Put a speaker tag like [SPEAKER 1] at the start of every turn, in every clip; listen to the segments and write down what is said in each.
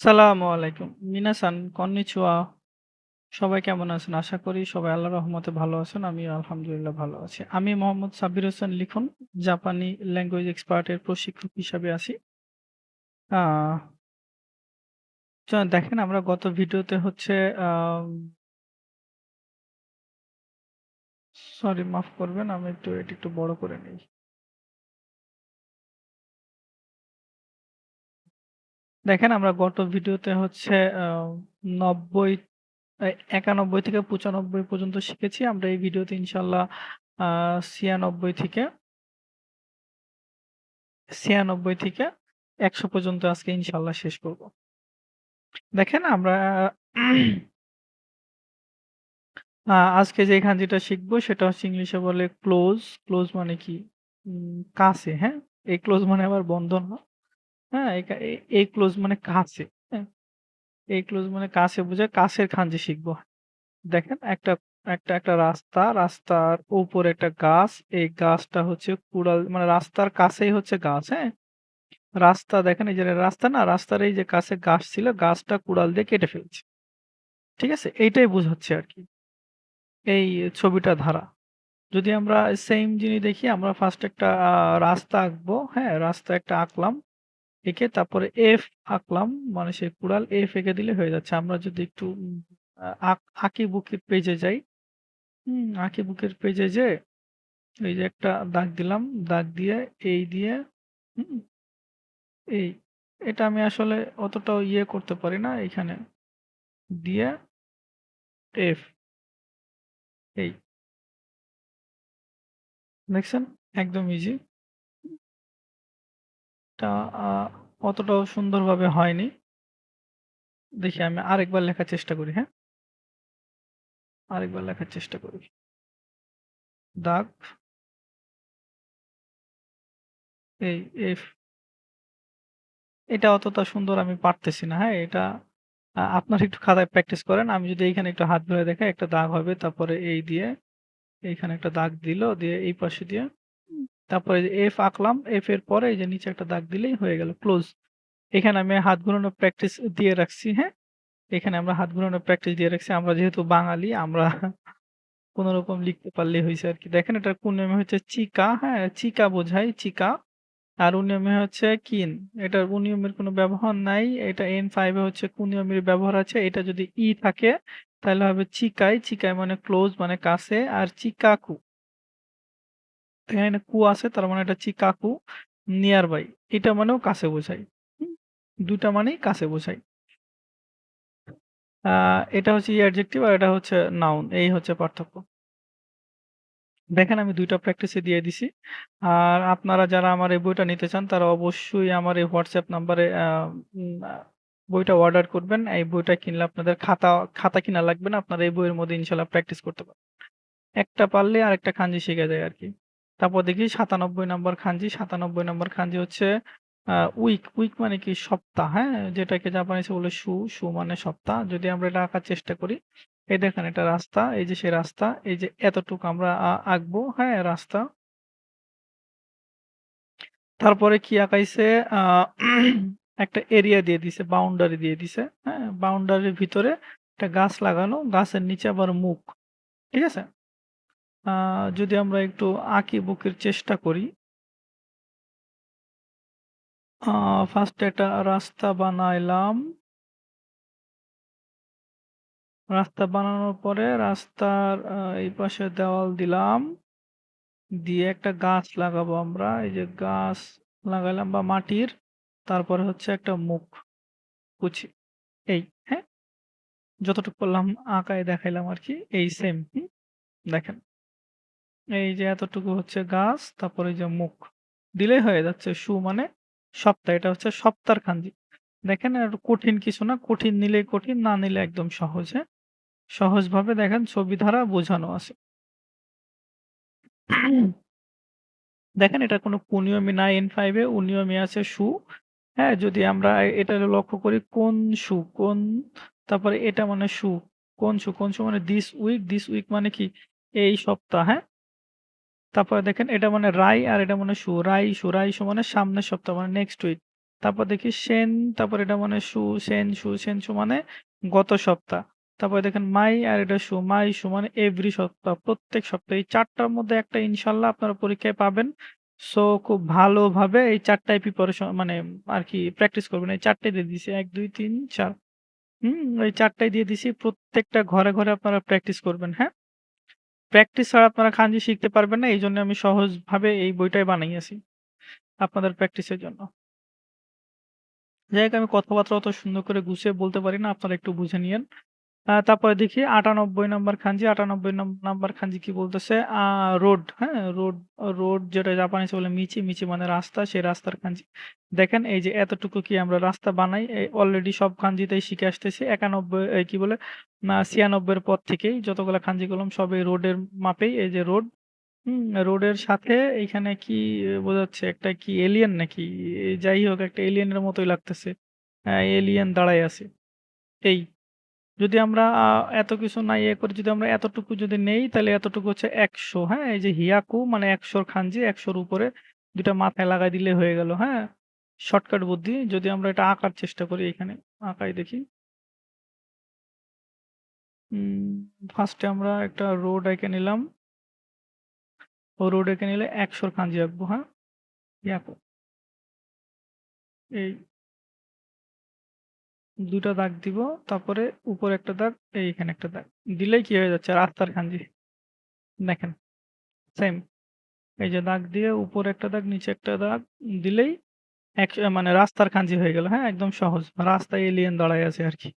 [SPEAKER 1] আসসালামু আলাইকুম। মিনাসান, কন্নিচিওয়া। সবাই কেমন আছেন? আশা করি সবাই আল্লাহর রহমতে ভালো আছেন। আমি আলহামদুলিল্লাহ ভালো আছি। আমি মোহাম্মদ সাব্বির হোসেন লিখন, জাপানি ল্যাঙ্গুয়েজ এক্সপার্টের প্রশিক্ষক হিসাবে আছি। দেখেন আমরা গত ভিডিওতে হচ্ছে সরি মাফ করবেন। আমি একটু এটি একটু বড় করে নেই। দেখেন আমরা গত ভিডিওতে হচ্ছে আ ৯০ এ ৯১ থেকে ৯৫ পর্যন্ত শিখেছি। আমরা এই ভিডিওতে আ ৯৬ থেকে ৯৬ থেকে ১০০ পর্যন্ত আজকে ইনশাআল্লাহ শেষ করব। দেখেন আমরা আজকে যে খাঞ্জিটা শিখব সেটা হচ্ছে ইংলিশে বলে ক্লোজ। ক্লোজ মানে কি? কাছে, হ্যাঁ? এই ক্লোজ মানে আবার বন্ধ না। হ্যাঁ? এই কা এই ক্লোজ মানে কাছে, হ্যাঁ? এই ক্লোজ মানে কাছে বোঝায় কাছের খাঞ্জি শিখব। দেখেন একটা একটা একটা রাস্তা, রাস্তার উপরে একটা গাছ। এই গাছটা হচ্ছে কুড়াল মানে রাস্তার কাছেই হচ্ছে গাছ, হ্যাঁ? রাস্তা দেখেন এই যে রাস্তা না, রাস্তার এই যে কাছে গাছ ছিল, গাছটা কুড়াল দিয়ে কেটে ফেলছে। ঠিক আছে? এইটাই বোঝাচ্ছে আরকি। এই ছবিটা ধারা। যদি আমরা সেইম জিনিস দেখি আমরা ফার্স্ট একটা রাস্তা আঁকবো, হ্যাঁ? রাস্তা একটা আঁকলাম। এঁকে তারপরে এফ আঁকলাম। মানে সেই কুড়াল এফ এঁকে দিলে হয়ে যাচ্ছে। আমরা যদি একটু আক আঁকিবুকির পেজে যাই, হুম? আঁকিবুকের পেজে যেয়ে এই যে একটা দাগ দিলাম। দাগ দিয়ে এই দিয়ে হুম? এই। এটা আমি আসলে অতটাও ইয়ে করতে পারি না। এখানে দিয়ে এফ। এই। দেখছেন? একদম ইজি। আ অতটাও সুন্দরভাবে হয়নি। দেখি আমি আরেকবার লেখার চেষ্টা করি, হ্যাঁ? আরেকবার লেখার চেষ্টা করি। দাগ। এই এফ। এটা অতটা সুন্দর আমি পারতেছি না, হ্যাঁ? এটা আপনারা একটু খাতায় প্র্যাকটিস করেন। আমি যদি এইখানে একটু হাত ধরে দেখাই একটা দাগ হবে। তারপরে এই দিয়ে এইখানে একটা দাগ দিল, দিয়ে এই পাশে দিয়ে তারপরে এফ আঁকলাম। এফ এর পরে এই যে নিচে একটা দাগ দিলেই হয়ে গেল ক্লোজ। এখানে আমি হাত ঘুরানোর প্র্যাকটিস দিয়ে রাখছি, হ্যাঁ? এখানে আমরা হাত ঘুরানোর প্র্যাকটিস দিয়ে রাখছি। আমরা যেহেতু বাঙালি আমরা কোনরকম লিখতে পারলেই হয়েছে আর কি দেখেন এটার নিয়মে হচ্ছে চিকা, হ্যাঁ? চিকা বোঝায় চিকা। আর অনিয়মে হচ্ছে কিন। এটার অনিয়মের কোনো ব্যবহার নাই। এটা এন ফাইভে হচ্ছে কুনিয়মের ব্যবহার আছে। এটা যদি ই থাকে তাহলে হবে চিকাই। চিকাই মানে ক্লোজ মানে কাছে। আর চিকাকু। এখানে কু আছে, তার মানে এটা চিকাকু নিয়ার বাই। এটা মানেও কাছে। হুম? ২ মানেই কাছে বোঝায়। আ, এটা হচ্ছে অ্যাডজেক্টিভ আর এটা হচ্ছে নাউন। এই হচ্ছে পার্থক্য। দেখেন আমি ২ টা প্র্যাকটিসে দিয়ে দিছি। আর আপনারা যারা আমার এই বইটা নিতে চান, তারা অবশ্যই আমার এই হোয়াটসঅ্যাপ নাম্বারে বইটা অর্ডার করবেন। এই বইটা কিনলে আপনাদের খাতা খাতা কিনা লাগবে না। আপনারা এই বইয়ের মধ্যে ইনশাল্লাহ প্র্যাকটিস করতে পারবেন। একটা পারলে আরেকটা খাঞ্জি শিখা যায় আরকি। তারপর দেখি ৯৭ নাম্বার খাঞ্জি। ৯৭ নাম্বার খাঞ্জি হচ্ছে উইক। উইক মানে কি সপ্তাহ, হ্যাঁ? যেটাকে জাপানিজে বলে শু, শু মানে সপ্তাহ। যদি আমরা এটা আঁকার চেষ্টা করি, এই দেখেন এটা রাস্তা, এই যে সেই রাস্তা, এই যে এতটুকু আমরা আঁকবো, হ্যাঁ? রাস্তা। তারপরে কি আঁকাইছে একটা এরিয়া দিয়ে দিছে, বাউন্ডারি দিয়ে দিছে, হ্যাঁ? বাউন্ডারির ভিতরে একটা গাছ লাগানো, গাছের নিচে আবার মুখ। ঠিক আছে? যদি আমরা একটু আঁকিবুকির চেষ্টা করি ফার্স্ট একটা রাস্তা বানাইলাম। রাস্তা বানানোর পরে রাস্তার এই পাশে দেওয়াল দিলাম। দিয়ে একটা গাছ লাগাবো আমরা। এই যে গাছ লাগাইলাম বা মাটির। তারপরে হচ্ছে একটা মুখ কুচি। এই, হ্যাঁ? যতটুকু পারলাম আঁকায় দেখাইলাম আরকি। এই সেম? দেখেন। এই যে এতটুকু হচ্ছে গাছ, তারপরে যে মুখ। দিলেই হয়ে যাচ্ছে। সু মানে সপ্তাহ। এটা হচ্ছে সপ্তাহর খাঞ্জি। দেখেন আর কঠিন কিছু না। কঠিন নিলেই কঠিন, না নিলে একদম সহজ, হ্যাঁ? সহজভাবে দেখেন ছবি দ্বারা বোঝানো আছে। দেখেন এটা কোনো কুনিয়মি নাই N5 এ, অনিয়মে আছে সু। হ্যাঁ? যদি আমরা এটা লক্ষ্য করি কোন সু, কোন তারপরে এটা মানে সু। কোন সু, কোন সু মানে দিস উইক, দিস উইক মানে কি? এই সপ্তাহ, হ্যাঁ? তারপরে দেখেন এটা মানে রাই আর এটা মানে সু। রাই সু, রাই সু মানে সামনের সপ্তাহ মানে নেক্সট উইক। তারপর দেখি সেন, তারপর এটা মানে সু, সেন, সু, সেন, সু মানে গত সপ্তাহ। তারপরে দেখেন মাই আর এটা সু, মাই সু মানে এভরি সপ্তাহ, প্রত্যেক সপ্তাহে। এই চারটার মধ্যে একটা ইনশাল্লাহ আপনারা পরীক্ষায় পাবেন। সো খুব ভালোভাবে এই ৪ টায় প্রিপারেশন মানে আর কি প্র্যাকটিস করবেন। এই ৪ টাই দিয়ে দিছি। ১, ২, ৩, ৪ হুম? এই ৪ টাই দিয়ে দিছি। প্রত্যেকটা ঘরে, ঘরে আপনারা প্র্যাকটিস করবেন, হ্যাঁ? প্র্যাকটিস ছাড়া আপনারা খানজি শিখতে পারবেন না। এই জন্য আমি সহজভাবে এই বইটাই বানাইয়াছি। আপনাদের প্র্যাকটিসের জন্য। যাই হোক, আমি কথাবার্তা অত সুন্দর করে গুছিয়ে বলতে পারি না। আপনারা একটু বুঝে নিয়েন। তারপরে দেখি ৯৮ নাম্বার খানজি। ৯৮ নম নাম্বার খানজি কি বলতেছে? রোড, হ্যাঁ? রোড, রোড যেটা জাপানিজে বলে মিচি, মিচি মানে রাস্তা, সেই রাস্তার খানজি। দেখেন এই যে এতটুকু কি আমরা রাস্তা বানাই, অলরেডি সব খানজিতেই শিখে আসতেছি। ৯১ এই কি বলে? না ৯৬ এর পর থেকেই যতগুলা খানজি করলাম এই রোডের মাপেই। এই যে রোড, হুম? রোডের সাথে এইখানে কি বোঝাচ্ছে? একটা কি এলিয়েন নাকি? যাই হোক একটা এলিয়েনের মতোই লাগতেছে। হ্যাঁ, এলিয়েন দাঁড়ায় আছে। এই। যদি আমরা এত কিছু না ইয়ে করে যদি আমরা এতটুকু যদি নেই তাহলে এতটুকু হচ্ছে ১০০ হ্যাঁ? এই যে হিয়াকু মানে ১০০ র খানজি ১০০ র উপরে ২ টা মাথায় লাগাই দিলে হয়ে গেল, হ্যাঁ? শর্টকাট বুদ্ধি। যদি আমরা এটা আঁকার চেষ্টা করি এখানে, আঁকাই দেখি। ফার্স্টে আমরা একটা রোড এঁকে নিলাম। ও রোড এঁকে নিলে ১০০ র খানজি আঁকবো, হ্যাঁ? হিয়াকু। এই। ২ টা দাগ দিব। তারপরে উপরে একটা দাগ, এইখানে একটা দাগ। দিলেই কি হয়ে যাচ্ছে? রাস্তার খানজি। দেখেন। সেম। এই যে দাগ দিয়ে উপরে একটা দাগ, নিচে একটা দাগ দিলেই এক মানে রাস্তার খানজি হয়ে গেল, হ্যাঁ? একদম সহজ। রাস্তায় এলিয়েন দাঁড়ায় আছে আর কি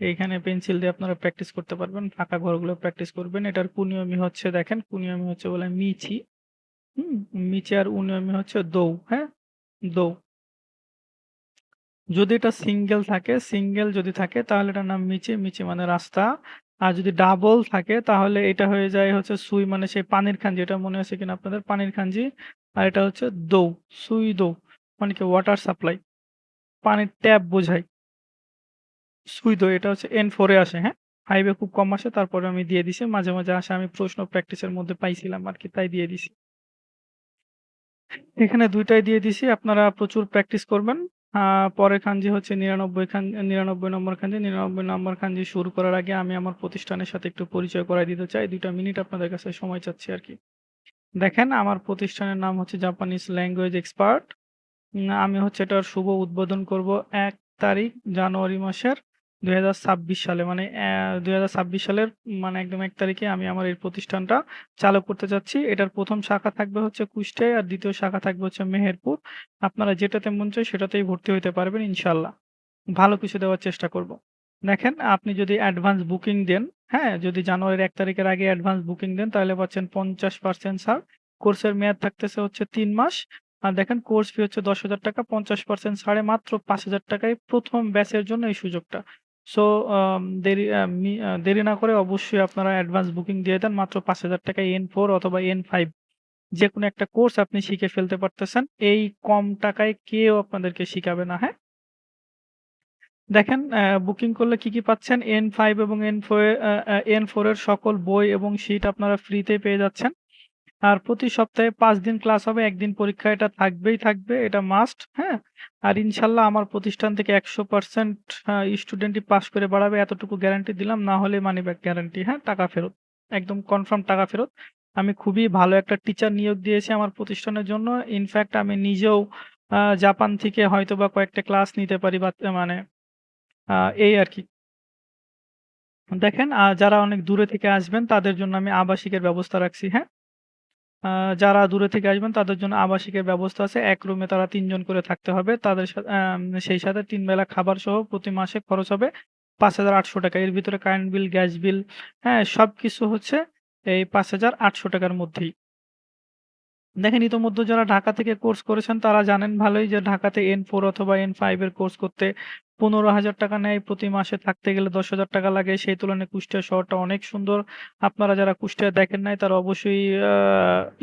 [SPEAKER 1] এইখানে পেন্সিল দিয়ে আপনারা প্র্যাকটিস করতে পারবেন। ফাঁকা ঘরগুলো প্র্যাকটিস করবেন। এটার কুনিয়মি হচ্ছে দেখেন, কুনিয়মি হচ্ছে বলে মিচি। হুম? মিচি আর উনিয়মি হচ্ছে দৌ, হ্যাঁ? দৌ। যদি এটা সিঙ্গেল থাকে, সিঙ্গেল যদি থাকে তাহলে এটার নাম মিচে মিচে মানে রাস্তা। আর যদি ডাবল থাকে তাহলে এটা হয়ে যায় হচ্ছে সুই মানে সেই পানির খানজি। এটা মনে আছে কিনা আপনাদের? পানির খাঞ্জি আর এটা হচ্ছে দৌ, সুই দৌ মানে কি ওয়াটার সাপ্লাই। পানির ট্যাপ বোঝায়। সুই দৌ এটা হচ্ছে N4 এ আসে, হ্যাঁ? 5 এ খুব কম আসে তারপরে আমি দিয়ে দিছি। মাঝে, মাঝে আসে আমি প্রশ্ন প্র্যাকটিসের মধ্যে পাইছিলাম আর কি তাই দিয়ে দিছি। এখানে দুইটাই দিয়ে দিছি। আপনারা প্রচুর প্র্যাকটিস করবেন। আ, পরের হচ্ছে ৯৯ খান ৯৯ নম্বর খানজি। ৯৯ নম্বর খানজি শুরু করার আগে আমি আমার প্রতিষ্ঠানের সাথে একটু পরিচয় করাই দিতে চাই। ২ টা মিনিট আপনাদের কাছে সময় চাচ্ছি আর কি দেখেন, আমার প্রতিষ্ঠানের নাম হচ্ছে জাপানিজ ল্যাঙ্গুয়েজ এক্সপার্ট। আমি হচ্ছে এটার শুভ উদ্বোধন করব এক তারিখ জানুয়ারি মাসের ২০২৬ সালে। মানে ২০২৬ সালের মানে একদম ১ তারিখে আমি আমার এই প্রতিষ্ঠানটা চালু করতে যাচ্ছি। এটার প্রথম শাখা থাকবে হচ্ছে কুষ্টিয়ায় আর দ্বিতীয় শাখা থাকবে হচ্ছে মেহেরপুর। আপনারা যেটাতে মন চায় সেটাতেই ভর্তি হইতে পারবেন ইনশাআল্লাহ। ভালো কিছু দেওয়ার চেষ্টা করব। দেখেন আপনি যদি অ্যাডভান্স বুকিং দেন, হ্যাঁ? যদি জানুয়ারির ১ তারিখের আগে অ্যাডভান্স বুকিং দেন তাহলে পাচ্ছেন ৫০% ছাড়। কোর্সের মেয়াদ থাকতেছে হচ্ছে ৩ মাস। আর দেখেন কোর্স ফি হচ্ছে ৳১০,০০০ ৫০% ছাড়ে মাত্র পাঁচ হাজার টাকায় প্রথম ব্যাচের জন্য এই সুযোগটা। সো আম দেরি দেরি না করে অবশ্যই আপনারা অ্যাডভান্স বুকিং দিয়ে দেন। মাত্র ৳৫,০০০ য় N4 অথবা এন N5 যেকোনো একটা কোর্স আপনি শিখে ফেলতে পারতেছেন। এই কম টাকায় কেউ আপনাদেরকে শিখাবে না, হ্যাঁ? দেখেন বুকিং করলে কি, কি পাচ্ছেন? N5 এবং N4 এ আ আ N4 এর সকল বই এবং শিট আপনারা ফ্রিতে পেয়ে যাচ্ছেন। আর প্রতি সপ্তাহে পাঁচ দিন ক্লাস হবে, ১ দিন পরীক্ষা এটা থাকবেই থাকবে। এটা মাস্ট, হ্যাঁ? আর ইনশাল্লাহ আমার প্রতিষ্ঠান থেকে একশো পার্সেন্ট স্টুডেন্টই পাস করে বাড়াবে এতটুকু গ্যারান্টি দিলাম। না হলে মানি ব্যাক গ্যারান্টি, হ্যাঁ? টাকা ফেরত। একদম কনফার্ম টাকা ফেরত। আমি খুবই ভালো একটা টিচার নিয়োগ দিয়েছি আমার প্রতিষ্ঠানের জন্য। ইনফ্যাক্ট আমি নিজেও জাপান থেকে হয়তো বা কয়েকটা ক্লাস নিতে পারি বা মানে এই আরকি। দেখেন আ যারা অনেক দূরে থেকে আসবেন তাদের জন্য আমি আবাসিকের ব্যবস্থা রাখছি, হ্যাঁ? যারা দূরে থেকে আসবেন তাদের জন্য আবাসিকের ব্যবস্থা আছে। এক রুমে তারা ৩ জন করে থাকতে হবে। তাদের সা আম সেই সাথে ৩ বেলা খাবার সহ প্রতি মাসে খরচ হবে ৳৫,৮০০ এর ভিতরে কারেন্ট বিল, গ্যাস বিল, হ্যাঁ? সবকিছু হচ্ছে এই ৳৫,৮০০ র মধ্যেই। দেখেন ইতোমধ্যে যারা ঢাকা থেকে কোর্স করেছেন তারা জানেন ভালোই যে ঢাকাতে N4 অথবা N5 এর কোর্স করতে ৳১৫,০০০ নেয়। প্রতি মাসে থাকতে গেলে ৳১০,০০০ লাগে। সেই তুলনায় কুষ্টিয়া শহরটা অনেক সুন্দর। আপনারা যারা কুষ্টিয়া দেখেন নাই তারা অবশ্যই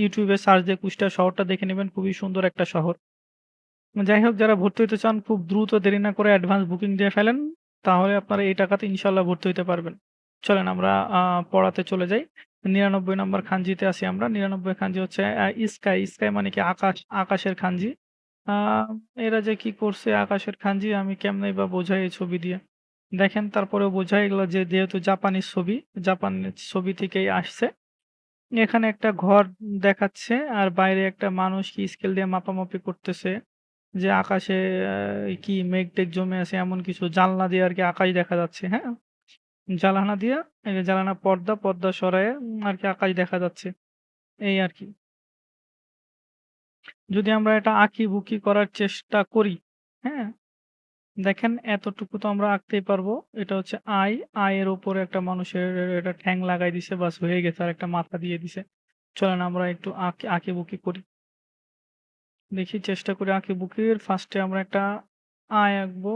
[SPEAKER 1] YouTube সার্চ দিয়ে কুষ্টিয়া শহরটা দেখে নেবেন খুবই সুন্দর একটা শহর। যাই হোক যারা ভর্তি হতে চান খুব দ্রুত দেরি না করে অ্যাডভান্স বুকিং দিয়ে ফেলেন। তাহলে আপনারা এই টাকাতে ইনশাল্লাহ ভর্তি হতে পারবেন। চলেন আমরা পড়াতে চলে যাই। ৯৯ নম্বর খানজিতে আসি আমরা। ৯৯ খানজি হচ্ছে স্কাই, স্কাই মানে কি আকাশ, আকাশের খানজি। এরা যে কি করছে আকাশের খাঞ্জি আমি কেমনেই বা বোঝাই এই ছবি দিয়ে। দেখেন তারপরেও বোঝাই এগুলো যে যেহেতু জাপানিজ ছবি, জাপানের ছবি থেকেই আসছে। এখানে একটা ঘর দেখাচ্ছে আর বাইরে একটা মানুষ কি স্কেল দিয়ে মাপামাপি করতেছে। যে আকাশে কি মেঘ-টেঘ জমে আছে এমন কিছু জানলা দিয়ে আরকি আকাশ দেখা যাচ্ছে, হ্যাঁ? জানালা দিয়া এই পর্দা, পর্দা সরাইয়া উম আরকি আকাশ দেখা যাচ্ছে। এই আরকি। যদি আমরা এটা আঁকিবুকি করার চেষ্টা করি, হ্যাঁ? দেখেন এতটুকু তো আমরা আঁকতেই পারব। এটা হচ্ছে আই, এর উপরে একটা মানুষের এটা ঠ্যাং লাগাই দিছে বাস হয়ে গেছে আর একটা মাথা দিয়ে দিছে। চলেন আমরা একটু আঁকি আঁকিবুকি করি। দেখি চেষ্টা করি আঁকিবুকির ফার্স্টে আমরা একটা আয় আঁকবো।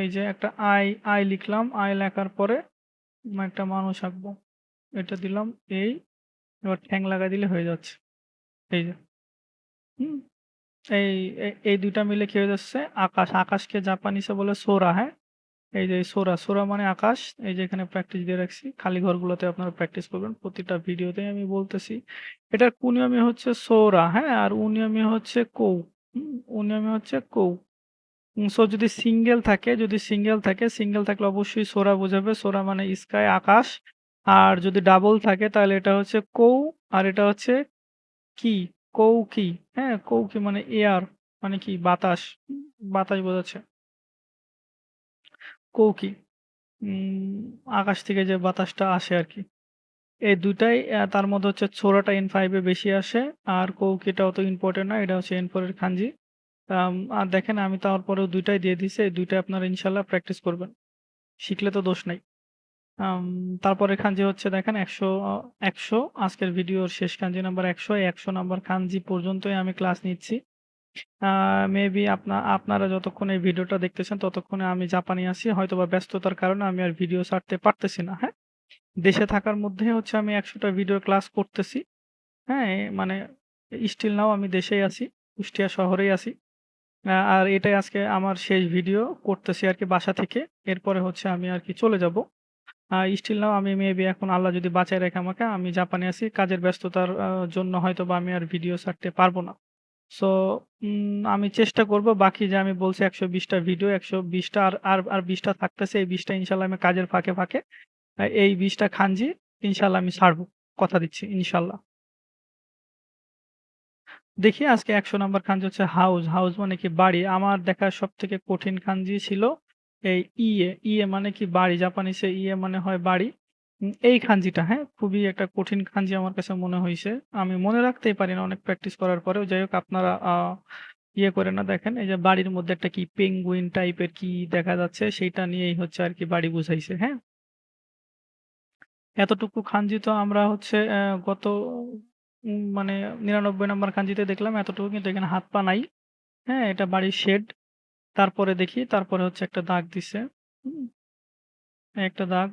[SPEAKER 1] এই যে একটা আই, আই লিখলাম। আই লেখার পরে একটা মানুষ আঁকবো। এটা দিলাম এই। এবার ঠ্যাং লাগাই দিলে হয়ে যাচ্ছে। এই যে। হুম? এই এই ২ টা মিলে কি হয়ে যাচ্ছে আকাশ। আকাশকে জাপানিসে বলে সোরা, হ্যাঁ? এই যে সোরা, সোরা মানে আকাশ। এই যে এখানে প্র্যাকটিস দিয়ে রাখছি। খালি ঘরগুলোতে আপনারা প্র্যাকটিস করবেন। প্রতিটা ভিডিওতেই আমি বলতেছি। এটার কুনিয়মি হচ্ছে সোরা, হ্যাঁ? আর উনিয়মি হচ্ছে কৌ। হুম? উনিয়মি হচ্ছে কৌ। সো যদি সিঙ্গেল থাকে যদি সিঙ্গেল থাকে, সিঙ্গেল থাকলে অবশ্যই সোরা বোঝাবে। সোরা মানে স্কাই আকাশ। আর যদি ডাবল থাকে তাহলে এটা হচ্ছে কৌ আর এটা হচ্ছে কি, কৌকি, হ্যাঁ? কৌকি মানে এয়ার মানে কি বাতাস। বাতাস বোঝাচ্ছে। কৌকি। আকাশ থেকে যে বাতাসটা আসে আর কি এই ২ টাই অ্যা তার মধ্যে হচ্ছে ছোরাটা এন ফাইভে বেশি আসে। আর কৌকিটা অত ইম্পোর্টেন্ট না। এটা হচ্ছে N4 এর খাঞ্জি। আর দেখেন আমি তারপরেও দুইটাই দিয়ে দিছি। এই ২ টাই আপনারা ইনশাআল্লাহ প্র্যাকটিস করবেন। শিখলে তো দোষ নাই। আম তারপরের খাঞ্জি হচ্ছে দেখেন ১০০ অ ১০০ আজকের ভিডিওর শেষ খাঞ্জি নাম্বার ১০০ এই ১০০ নাম্বার খাঞ্জি পর্যন্তই আমি ক্লাস নিচ্ছি। মেবি আপনা আপনারা যতক্ষণ এই ভিডিওটা দেখতেছেন ততক্ষণে আমি জাপানে আছি। হয়তোবা ব্যস্ততার কারণে আমি আর ভিডিও ছাড়তে পারতেছি না, হ্যাঁ? দেশে থাকার মধ্যে হচ্ছে আমি ১০০ টা ভিডিওর ক্লাস করতেছি। হ্যাঁ? মানে স্টিল নাও আমি দেশেই আছি। কুষ্টিয়া শহরেই আছি। আর এটাই আজকে আমার শেষ ভিডিও করতেছি আরকি বাসা থেকে। এরপরে হচ্ছে আমি আরকি চলে যাব। স্টিল নাও আমি মেবি এখন আল্লাহ যদি বাঁচায় রাখে আমাকে আমি জাপানে আছি। কাজের ব্যস্ততার জন্য হয়তোবা আমি আর ভিডিও ছাড়তে পারব না। সো আমি চেষ্টা করব বাকি যে আমি বলছি ১২০ টা ভিডিও ১২০ টা আর আর আর ২০ টা থাকতেছে। এই ২০ টা ইনশাআল্লাহ আমি কাজের ফাঁকে, ফাঁকে এই ২০ টা খাঞ্জি ইনশাআল্লাহ আমি ছাড়বো। কথা দিচ্ছি ইনশাআল্লাহ। দেখি আজকে ১০০ নাম্বার খাঞ্জি হচ্ছে হাউস। হাউস মানে কি বাড়ি। আমার দেখা সবথেকে কঠিন খাঞ্জি ছিল এই ইয়ে। ইয়ে মানে কি বাড়ি। জাপানিসে ইয়ে মানে হয় বাড়ি। এই খাঞ্জিটা, হ্যাঁ? খুবই একটা কঠিন খাঞ্জি আমার কাছে মনে হয়েছে আমি মনে রাখতেই পারি না অনেক প্র্যাকটিস করার পরেও। যাই হোক আপনারা ইয়ে করে না দেখেন এই যে বাড়ির মধ্যে একটা কি পেঙ্গুইন টাইপের কি দেখা যাচ্ছে সেইটা নিয়েই হচ্ছে আর কি বাড়ি বুঝাইছে, হ্যাঁ? এতটুকু খাঞ্জি তো আমরা হচ্ছে অ্যা গত মানে নিরানব্বই নম্বর খাঞ্জিতে দেখলাম এতটুকু কিন্তু এখানে হাত পা নাই। হ্যাঁ? এটা বাড়ির শেড। তারপরে দেখি তারপরে হচ্ছে একটা দাগ দিছে। একটা দাগ।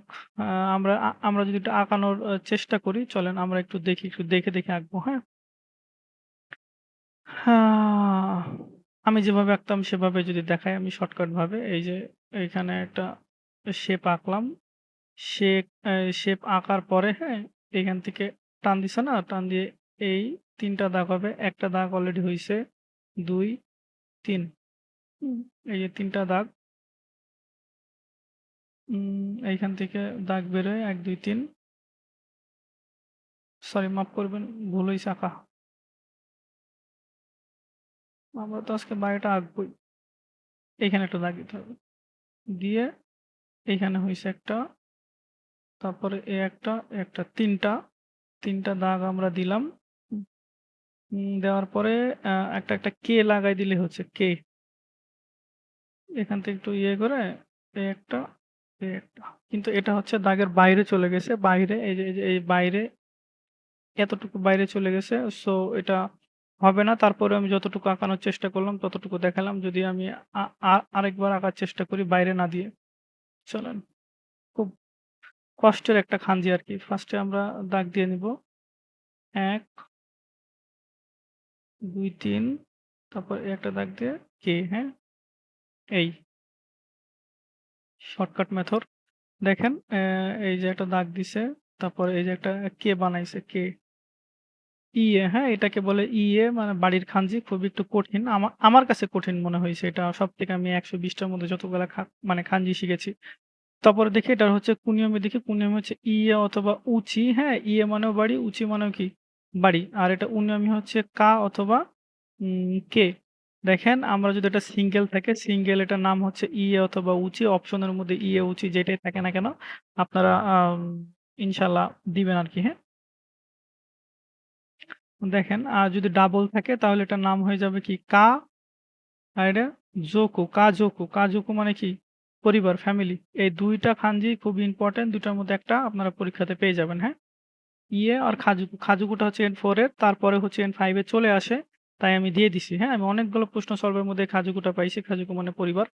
[SPEAKER 1] আমরা আমরা যদি একটু আঁকানোর চেষ্টা করি চলেন আমরা একটু দেখি, একটু দেখে, দেখে আঁকবো, হ্যাঁ? হ্যাঁ, আমি যেভাবে আঁকতাম সেভাবে যদি দেখাই আমি শর্টকাট ভাবে এই যে এইখানে একটা শেপ আঁকলাম। শেপ শেপ আঁকার পরে, হ্যাঁ? এখান থেকে টান দিছে না? টান দিয়ে এই তিনটা দাগ হবে। একটা দাগ অলরেডি হইছে। ২, ৩ হুম? এই যে ৩ টা দাগ। উম এইখান থেকে দাগ বেরোয় ১, ২, ৩ সরি মাফ করবেন ভুল হইছে আঁকা। আমরা তো আজকে বাড়িটা আঁকবোই। এইখানে একটা দাগ দিতে হবে। দিয়ে এইখানে হইছে একটা, তারপরে এ একটা, এ একটা ৩ টা, ৩ টা দাগ আমরা দিলাম। হুম, উম দেওয়ার পরে আ একটা, একটা কে লাগাই দিলে হচ্ছে কে। এখান থেকে একটু ইয়ে করে এই একটা, এ একটা। কিন্তু এটা হচ্ছে দাগের বাইরে চলে গেছে। বাইরে এই যে, এই এই বাইরে এতটুকু বাইরে চলে গেছে। সো এটা হবে না। তারপরে আমি যতটুকু আঁকানোর চেষ্টা করলাম ততটুকু দেখালাম। যদি আমি আরেকবার আঁকার চেষ্টা করি বাইরে না দিয়ে। চলেন। খুব কষ্টের একটা খাঞ্জি আরকি। ফার্স্টে আমরা দাগ দিয়ে নিব। ১ ২, ৩ তারপর একটা দাগ দিয়ে কে, হ্যাঁ? এই। Shortcut method. দেখেন এই যে একটা দাগ দিছে। তারপর এই যে একটা কে বানাইছে কে। ইয়ে হ্যাঁ, এটাকে বলে ইয়ে মানে বাড়ির খানজি খুবই একটু কঠিন। আমা আমার কাছে কঠিন মনে হয়েছে এটা সব থেকে আমি একশো বিশটার মধ্যে যতগুলা মানে খানজি শিখেছি। তারপরে দেখি এটা হচ্ছে কুনিয়মে দেখি কুনিয়মে হচ্ছে ইয়ে অথবা উচি, হ্যাঁ? ইয়ে মানেও বাড়ি, উচি মানেও কি? বাড়ি। আর এটা উনিয়মি হচ্ছে কা অথবা কে। দেখেন আমরা যদি এটা সিঙ্গেল থাকে, সিঙ্গেল এটার নাম হচ্ছে ইয়ে অথবা উচি। অপশনের মধ্যে ইয়ে, উচি যেটাই থাকে না কেন আপনারা ইনশাল্লাহ দিবেন আর কি হ্যাঁ? দেখেন আর যদি ডাবল থাকে তাহলে এটার নাম হয়ে যাবে কি? কা আর এটা জোকো, কাজোকো। কাজোকো মানে কি? পরিবার, ফ্যামিলি। এই দুইটা খানজি খুব ইম্পোর্টেন্ট। ২ টার মধ্যে একটা আপনারা পরীক্ষাতে পেয়ে যাবেন, হ্যাঁ? ইয়ে আর খাজুকু। খাজুকুটা হচ্ছে N4 এর, তারপরে হচ্ছে এন ফাইভে চলে আসে। তাই আমি দিয়ে দিছি, হ্যাঁ? আমি অনেকগুলো প্রশ্ন সলভের মধ্যে খাজুকুটা পাইছি। খাজুকু মানে পরিবার।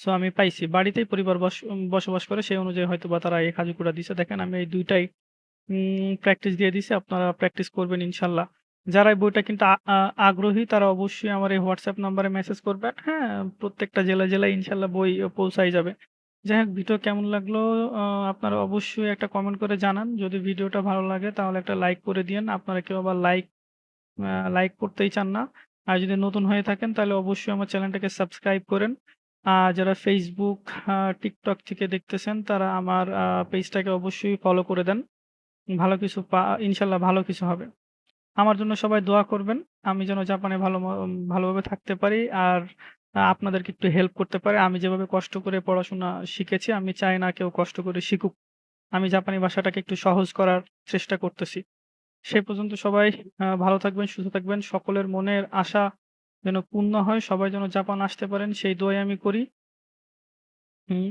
[SPEAKER 1] সো আমি পাইছি। বাড়িতেই পরিবার বস বসবাস করে সেই অনুযায়ী হয়তো বা তারা এই খাজুকুটা দিছে। দেখেন আমি এই দুইটাই প্র্যাকটিস দিয়ে দিছি। আপনারা প্র্যাকটিস করবেন ইনশাল্লাহ যারা এই বইটা কিনতে আগ্রহী তারা অবশ্যই আমার এই হোয়াটসঅ্যাপ নাম্বারে মেসেজ করবেন, হ্যাঁ? প্রত্যেকটা জেলা জেলায় ইনশাল্লাহ বই পৌঁছায় যাবে। যাই হোক ভিডিও কেমন লাগল আপনারা অবশ্যই একটা কমেন্ট করে জানান। যদি ভিডিওটা ভালো লাগে তাহলে একটা লাইক করে দিয়েন। আপনারা কেউ আবার লাইক লাইক করতেই চান না। আর যদি নতুন হয়ে থাকেন, তাহলে অবশ্যই আমার চ্যানেলটাকে সাবস্ক্রাইব করেন। আর যারা আ TikTok থেকে দেখতেছেন, তারা আমার পেজটাকে অবশ্যই ফলো করে দেন। ভালো কিছু পা ইনশাআল্লাহ ভালো কিছু হবে। আমার জন্য সবাই দোয়া করবেন। আমি যেন জাপানে ভালো ভালোভাবে থাকতে পারি আর আপনাদেরকে একটু হেল্প করতে পারি। আমি যেভাবে কষ্ট করে পড়াশোনা শিখেছি, আমি চাই না কেউ কষ্ট করে শিখুক। আমি জাপানি ভাষাটাকে একটু সহজ করার চেষ্টা করতেছি। সে পর্যন্ত সবাই আহ, ভালো থাকবেন, সুস্থ থাকবেন। সকলের মনের আশা যেন পূর্ণ হয়। সবাই যেন জাপান আসতে পারেন সেই দোয়াই আমি করি।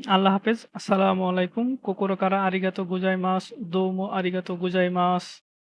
[SPEAKER 1] আল্লাহ হাফেজ। আসসালামু আলাইকুম। কোকোরো কারা আরিগাতো দৌম আরিগাত আরিগাতো গোজাইমাস।